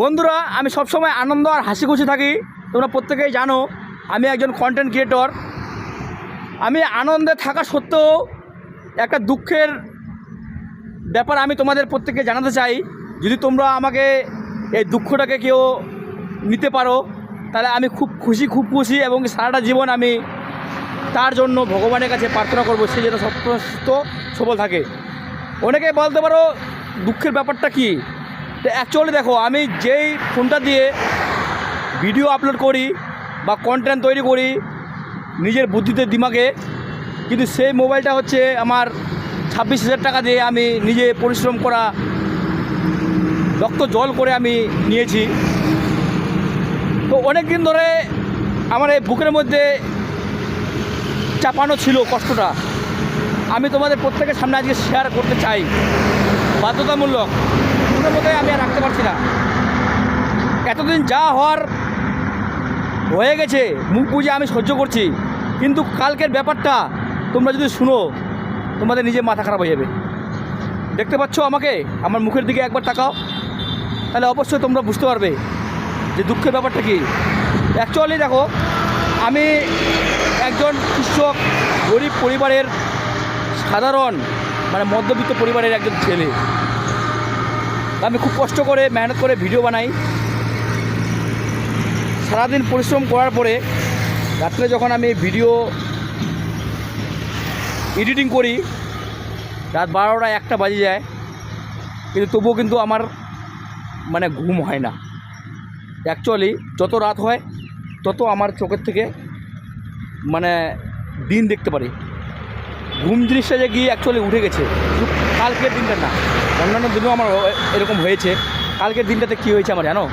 বন্ধুরা, আমি সবসময় আনন্দ আর হাসি খুশি থাকি। তোমরা প্রত্যেকেই জানো, আমি একজন কন্টেন্ট ক্রিয়েটর আমি আনন্দে থাকা সত্ত্বেও একটা দুঃখের ব্যাপার আমি তোমাদের প্রত্যেককে জানাতে চাই। যদি তোমরা আমাকে এই দুঃখটাকে কেউ নিতে পারো, তাহলে আমি খুব খুশি খুব খুশি এবং সারাটা জীবন আমি তার জন্য ভগবানের কাছে প্রার্থনা করব, সে যেন সুস্থ সবল থাকে। অনেকে বলতে পারো, দুঃখের ব্যাপারটা কী? তো অ্যাকচুয়ালি দেখো, আমি যেই ফোনটা দিয়ে ভিডিও আপলোড করি বা কন্টেন্ট তৈরি করি, নিজের বুদ্ধিতে দিমাগে, কিন্তু সেই মোবাইলটা হচ্ছে আমার ছাব্বিশ হাজার টাকা দিয়ে আমি নিজে পরিশ্রম করা, রক্ত জল করে আমি নিয়েছি। তো অনেক দিন ধরে আমার এই বুকের মধ্যে চাপানো ছিল কষ্টটা। আমি তোমাদের প্রত্যেকের সামনে আজকে শেয়ার করতে চাই। বাধ্যতামূলক। মনের মধ্যে আমি আর রাখতে পারছি না। এতদিন যা হওয়ার হয়ে গেছে, মুখ বুঝে আমি সহ্য করছি। কিন্তু কালকের ব্যাপারটা তোমরা যদি শুনো, তোমাদের নিজে মাথা খারাপ হয়ে যাবে। দেখতে পাচ্ছ আমাকে? আমার মুখের দিকে একবার তাকাও। তাহলে অবশ্যই তোমরা বুঝতে পারবে যে দুঃখের ব্যাপারটা কী। অ্যাকচুয়ালি দেখো, আমি একজন কৃষক, গরিব পরিবারের সাধারণ মানে মধ্যবিত্ত পরিবারের একজন ছেলে। আমি খুব কষ্ট করে, মেহনত করে ভিডিও বানাই। সারাদিন পরিশ্রম করার পরে রাত্রে যখন আমি ভিডিও এডিটিং করি, রাত বারোটা একটা বাজে যায়। কিন্তু তবুও কিন্তু আমার মানে ঘুম হয় না। অ্যাকচুয়ালি যত রাত হয়, তত আমার চোখের থেকে মানে দিন দেখতে পারি। ঘুম জিনিসটা যে গিয়ে অ্যাকচুয়ালি উঠে গেছে কালকের দিনটা না, অন্যান্য দিনও আমার এরকম হয়েছে। কালকের দিনটাতে কী হয়েছে আমার জানো?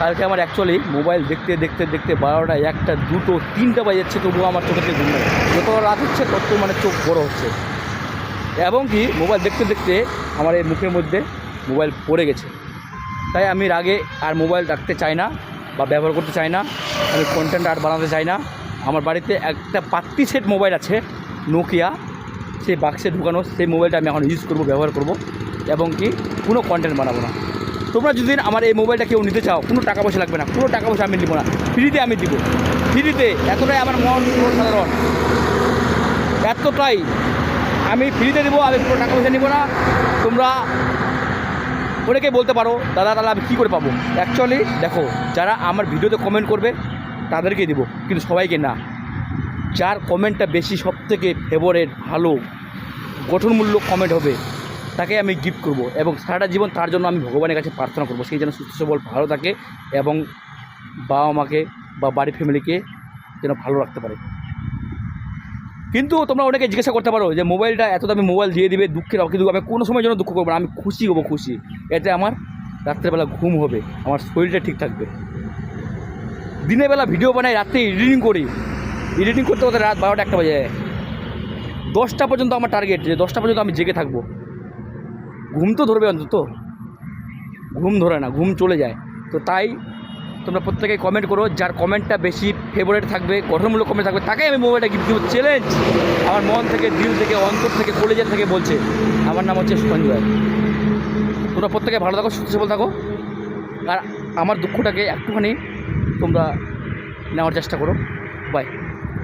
কালকে আমার অ্যাকচুয়ালি মোবাইল দেখতে দেখতে দেখতে বারোটা, একটা, দুটো, তিনটা বাজে যাচ্ছে তবুও আমার থেকে ঘুম যত রাত হচ্ছে, তত মানে চোখ বড় হচ্ছে। এবং কি মোবাইল দেখতে দেখতে আমার এই মুখের মধ্যে মোবাইল পড়ে গেছে। তাই আমি রাগে আর মোবাইল রাখতে চাই না, বা ব্যবহার করতে চাই না, আমি কন্টেন্ট আর বানাতে চাই না। আমার বাড়িতে একটা পাত্তি সেট মোবাইল আছে নোকিয়া সেই বাক্সে ঢুকানো সেই মোবাইলটা আমি এখন ইউজ করব, ব্যবহার করব এবং কি কোনো কন্টেন্ট বানাবো না। তোমরা যদি আমার এই মোবাইলটা কেউ নিতে চাও, কোনো টাকা পয়সা লাগবে না, কোনো টাকা পয়সা আমি দিব না। ফ্রিতে আমি দিব। ফ্রিতে এতটাই আমার মন সাধারণ। এতটাই আমি ফ্রিতে দেবো, আমি কোনো টাকা পয়সা নিব না। তোমরা অনেকে বলতে পারো, দাদা, তাহলে আমি কী করে পাবো? অ্যাকচুয়ালি দেখো, যারা আমার ভিডিওতে কমেন্ট করবে, তাদেরকেই দেবো। কিন্তু সবাইকে না। যার কমেন্টটা বেশি সব থেকে ফেভারেট ভালো, গঠনমূলক কমেন্ট হবে, তাকে আমি গিফট করব এবং সারাটা জীবন তার জন্য আমি ভগবানের কাছে প্রার্থনা করব। সেই যেন সুস্থ সবল, ভালো থাকে এবং বাবা মাকে বা বাড়ির ফ্যামিলিকে যেন ভালো রাখতে পারে। কিন্তু তোমরা অনেকে জিজ্ঞাসা করতে পারো যে, মোবাইলটা এত দামি মোবাইল দিয়ে দিবে, দুঃখের কিন্তু আমি কোনো সময় যেন দুঃখ করব না, আমি খুশি হব খুশি। এতে আমার রাত্রেবেলা ঘুম হবে, আমার শরীরটা ঠিক থাকবে। দিনের বেলা ভিডিও বানাই, রাত্রে এডিটিং করি এডিটিং করতে করতে রাত বারোটা একটা বাজে। দশটা পর্যন্ত আমার টার্গেট যে দশটা পর্যন্ত আমি জেগে থাকব। ঘুম তো ধরবে অন্তত। ঘুম ধরে না, ঘুম চলে যায়। তো তাই তোমরা প্রত্যেকে কমেন্ট করো, যার কমেন্টটা বেশি ফেভারেট থাকবে, গঠনমূলক কমেন্ট থাকবে তাকে আমি মোবাইলটা গিফট দেবো চ্যালেঞ্জ আমার মন থেকে, দিল থেকে, অন্তর থেকে, কলেজের থেকে বলছে। আমার নাম হচ্ছে সঞ্জয় তোমরা প্রত্যেকে ভালো থাকো, সুস্থ সবল থাকো। আর আমার দুঃখটাকে একটুখানি তোমরা নেওয়ার চেষ্টা করো। বাই